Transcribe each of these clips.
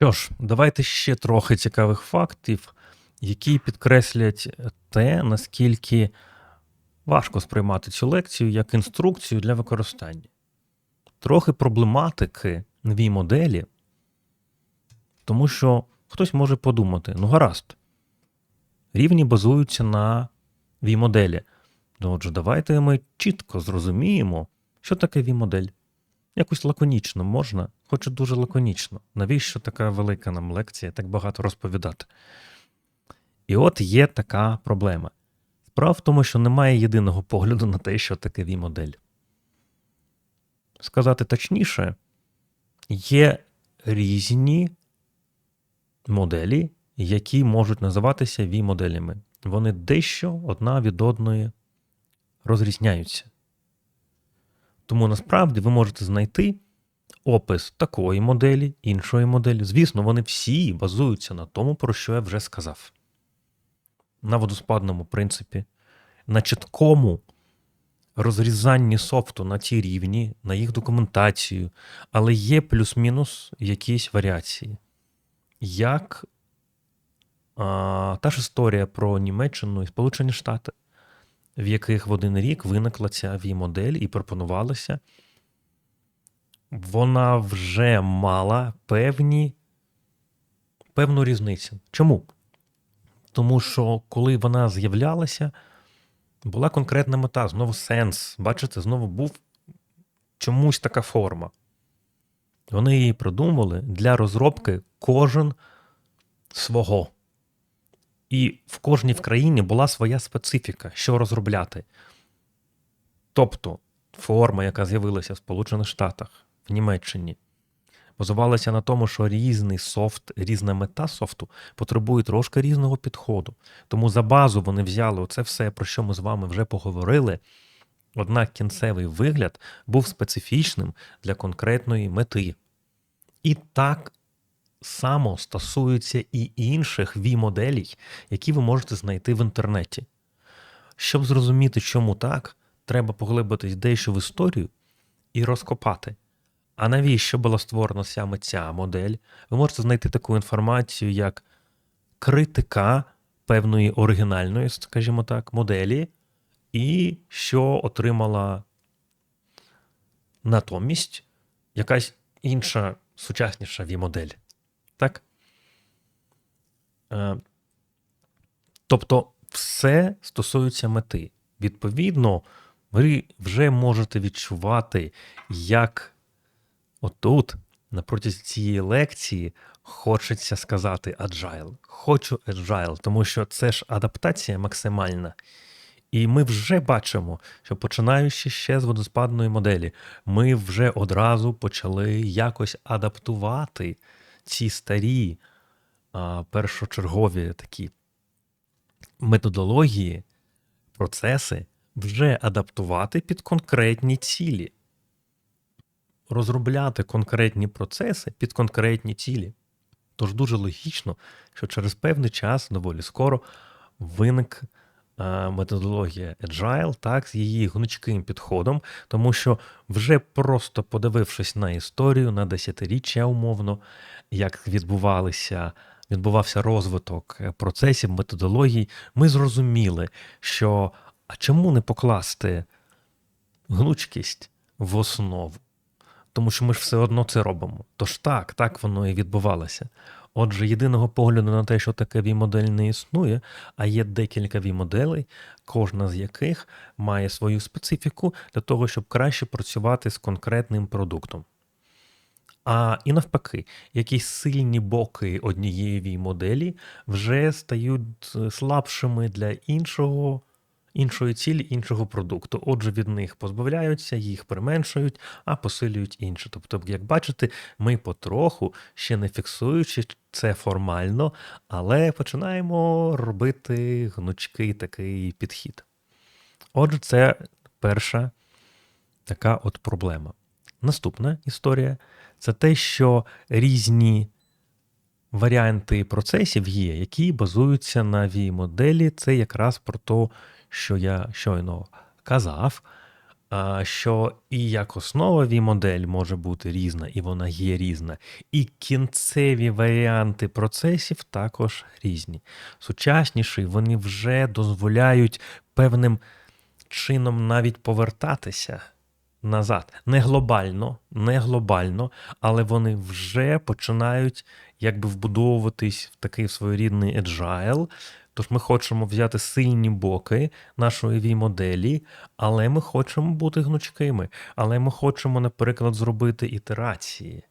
Що ж, давайте ще трохи цікавих фактів, які підкреслять те, наскільки важко сприймати цю лекцію як інструкцію для використання. Трохи проблематики новій моделі, тому що хтось може подумати: ну гаразд, рівні базуються на V-моделі. Ну, отже, давайте ми чітко зрозуміємо, що таке V-модель. Якось лаконічно можна, хочу дуже лаконічно. Навіщо така велика нам лекція, так багато розповідати? І от є така проблема. Справа в тому, що немає єдиного погляду на те, що таке V-модель. Сказати точніше, є різні моделі, які можуть називатися V-моделями. Вони дещо одна від одної розрізняються. Тому насправді ви можете знайти опис такої моделі, іншої моделі. Звісно, вони всі базуються на тому, про що я вже сказав. На водоспадному принципі, на чіткому розрізанні софту на ті рівні, на їх документацію, але є плюс-мінус якісь варіації. Як а, та ж історія про Німеччину і Сполучені Штати в яких в один рік виникла ця V-модель і пропонувалася, вона вже мала певні, певну різницю. Чому? Тому що коли вона з'являлася, була конкретна мета, знову сенс. Бачите, знову був чомусь така форма. Вони її придумали для розробки кожен свого. І в кожній країні була своя специфіка, що розробляти. Тобто форма, яка з'явилася в Сполучених Штатах, в Німеччині, базувалася на тому, що різний софт, різна мета софту потребує трошки різного підходу. Тому за базу вони взяли оце все, про що ми з вами вже поговорили. Однак кінцевий вигляд був специфічним для конкретної мети. І так само стосується і інших V-моделей, які ви можете знайти в інтернеті. Щоб зрозуміти, чому так, треба поглибитись дещо в історію і розкопати. А навіщо була створена саме ця модель? Ви можете знайти таку інформацію, як критика певної оригінальної, скажімо так, моделі, і що отримала натомість якась інша сучасніша V-модель. Так? Е, тобто, все стосується мети. Відповідно, ви вже можете відчувати, як отут, на протязі цієї лекції, хочеться сказати agile. Хочу agile, тому що це ж адаптація максимальна. І ми вже бачимо, що починаючи ще з водоспадної моделі, ми вже одразу почали якось адаптувати ці старі першочергові такі методології, процеси вже адаптувати під конкретні цілі, розробляти конкретні процеси під конкретні цілі. Тож дуже логічно, що через певний час доволі скоро виник методологія Agile, так, з її гнучким підходом, тому що вже просто подивившись на історію, на десятиріччя умовно, як відбувалися. Відбувався розвиток процесів, методологій, ми зрозуміли, що а чому не покласти гнучкість в основу? Тому що ми ж все одно це робимо. Тож так, так воно і відбувалося. Отже, єдиного погляду на те, що таке V-модель не існує, а є декілька V-моделей, кожна з яких має свою специфіку для того, щоб краще працювати з конкретним продуктом. А і навпаки, якісь сильні боки однієї V-моделі вже стають слабшими для іншого іншої цілі, іншого продукту. Отже, від них позбавляються, їх применшують, а посилюють інші. Тобто, як бачите, ми потроху, ще не фіксуючи це формально, але починаємо робити гнучкий такий підхід. Отже, це перша така от проблема. Наступна історія це те, що різні варіанти процесів є, які базуються на V-моделі. Це якраз про те, що я щойно казав. що і як основа V-модель може бути різна, і вона є різна, і кінцеві варіанти процесів також різні. Сучасніші вони вже дозволяють певним чином навіть повертатися назад. Не глобально, не глобально, але вони вже починають якби вбудовуватись в такий своєрідний agile. Тож ми хочемо взяти сильні боки нашої V-моделі, але ми хочемо бути гнучкими, але ми хочемо, наприклад, зробити ітерації.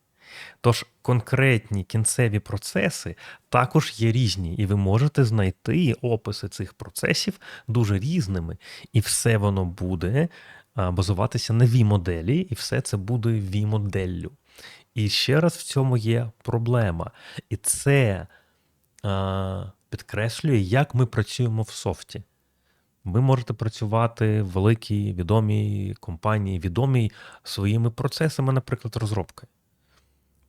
Тож конкретні кінцеві процеси також є різні, і ви можете знайти описи цих процесів дуже різними, і все воно буде базуватися на V-моделі, і все це буде V-моделлю. І ще раз в цьому є проблема. І це а, підкреслює, як ми працюємо в софті. Ви можете працювати в великій відомій компанії, відомій своїми процесами, наприклад, розробки.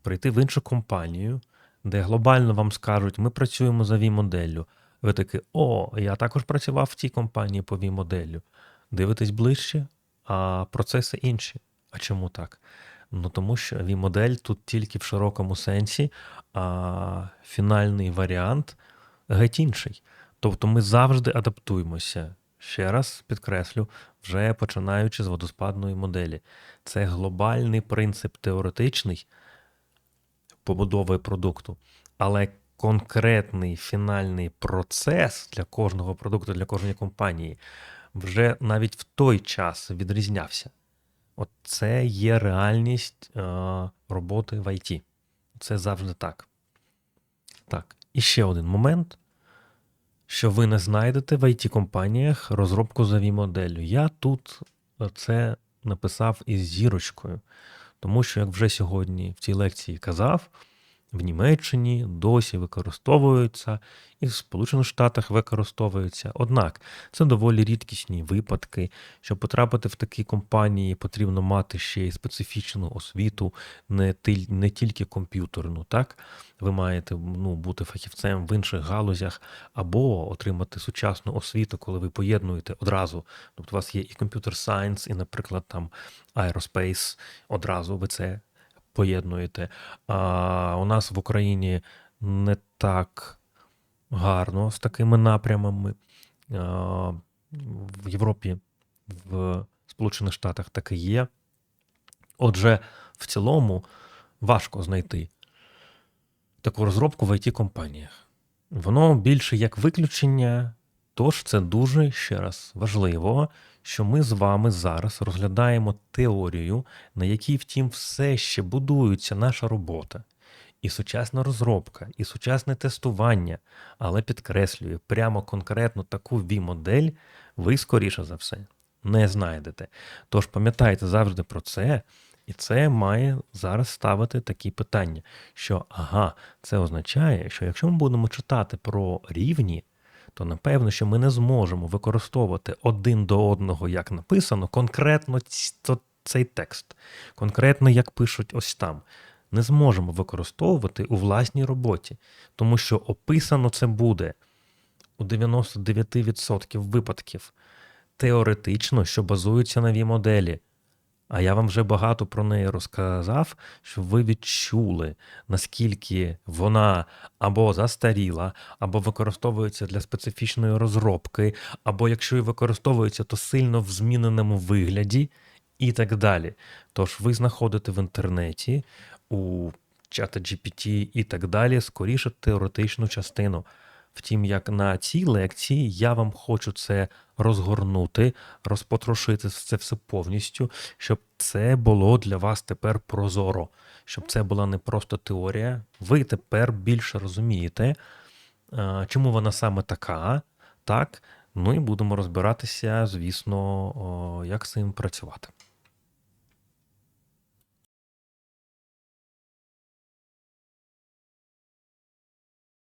Прийти в іншу компанію, де глобально вам скажуть, ми працюємо за V-моделлю. Ви такі, о, я також працював в тій компанії по V-моделлю. Дивитесь ближче, а процеси інші. А чому так? Ну тому що V-модель тут тільки в широкому сенсі, а фінальний варіант геть інший. Тобто ми завжди адаптуємося. Ще раз підкреслю, вже починаючи з водоспадної моделі. Це глобальний принцип теоретичний побудови продукту, але конкретний фінальний процес для кожного продукту, для кожної компанії вже навіть в той час відрізнявся. От це є реальність е, роботи в ІТ. Це завжди так. Так, і ще один момент, що ви не знайдете в IT-компаніях розробку за V-моделлю. Я тут це написав із зірочкою, тому що, як вже сьогодні в цій лекції казав, в Німеччині досі використовуються, і в Сполучених Штатах використовуються. Однак це доволі рідкісні випадки. Щоб потрапити в такі компанії, потрібно мати ще й специфічну освіту, не не тільки комп'ютерну. Так? Ви маєте ну, бути фахівцем в інших галузях, або отримати сучасну освіту, коли ви поєднуєте одразу. Тобто у вас є і комп'ютер сайенс, і, наприклад, там аероспейс, одразу ви це поєднуєте. А у нас в Україні не так гарно з такими напрямами. А, В Європі, в Сполучених Штатах таке є. Отже, в цілому важко знайти таку розробку в IT-компаніях. Воно більше як виключення, тож це дуже ще раз важливо, що ми з вами зараз розглядаємо теорію, на якій, втім, все ще будується наша робота. І сучасна розробка, і сучасне тестування, але підкреслюю, прямо конкретно таку V-модель ви, скоріше за все, не знайдете. Тож пам'ятайте завжди про це, і це має зараз ставити такі питання, що ага, це означає, що якщо ми будемо читати про рівні, то напевно, що ми не зможемо використовувати один до одного, як написано, конкретно цей текст, конкретно як пишуть ось там. Не зможемо використовувати у власній роботі, тому що описано це буде у 99% випадків теоретично, що базується на V-моделі. А я вам вже багато про неї розказав, щоб ви відчули, наскільки вона або застаріла, або використовується для специфічної розробки, або якщо і використовується, то сильно в зміненому вигляді, і так далі. Тож ви знаходите в інтернеті, у чата GPT і так далі, скоріше теоретичну частину. Втім, як на цій лекції я вам хочу це розгорнути, розпотрошити це все повністю, щоб це було для вас тепер прозоро, щоб це була не просто теорія. Ви тепер більше розумієте, чому вона саме така, так? Ну і будемо розбиратися, звісно, як з цим працювати.